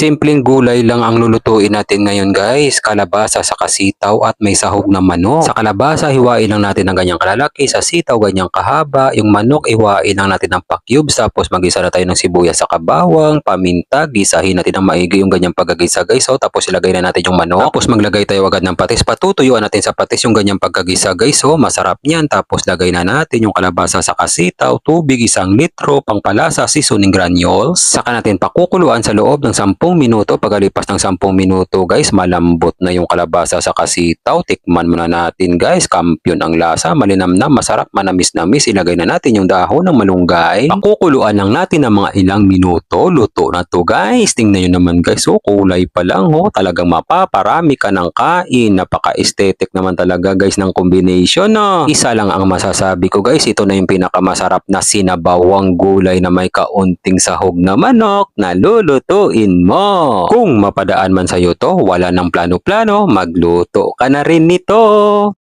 Simpleng gulay lang ang lulutuin natin ngayon guys. Kalabasa sa kasitaw at may sahog na manok. Sa kalabasa, hiwain lang natin ng ganyang kalalaki. Sa sitaw, ganyang kahaba. Yung manok, hiwain lang natin ng pa-cubes. Tapos magisa na tayo ng sibuyas sa kabawang, paminta. Gisahin natin ng maigi yung ganyang pagkagisa guys. So, tapos ilagay na natin yung manok. Tapos maglagay tayo agad ng patis. Patutuyuan natin sa patis yung ganyang pagkagisa guys. So, masarap niyan. Tapos lagay na natin yung kalabasa sa kasitaw, tubig isang litro, pangpalasa, seasoning granules. Saka natin pakukuluan sa loob ng 10 minuto. Pagkalipas ng 10 minuto guys, malambot na yung kalabasa sa kasitaw. Tikman muna natin guys. Kampiyon ang lasa. Malinamnam, masarap, manamis-namis. Ilagay na natin yung dahon ng malunggay. Pakukuluan lang natin ng mga ilang minuto. Luto na to guys. Tingnan nyo naman guys. Oh, kulay pa lang. Oh. Talagang mapaparami ka ng kain. Napaka-aesthetic naman talaga guys ng combination. No? Isa lang ang masasabi ko guys. Ito na yung pinakamasarap na sinabawang gulay na may kaunting sahog na manok na lulutuin mo. Kung mapadaan man sa'yo to, wala ng plano-plano, magluto ka na rin nito.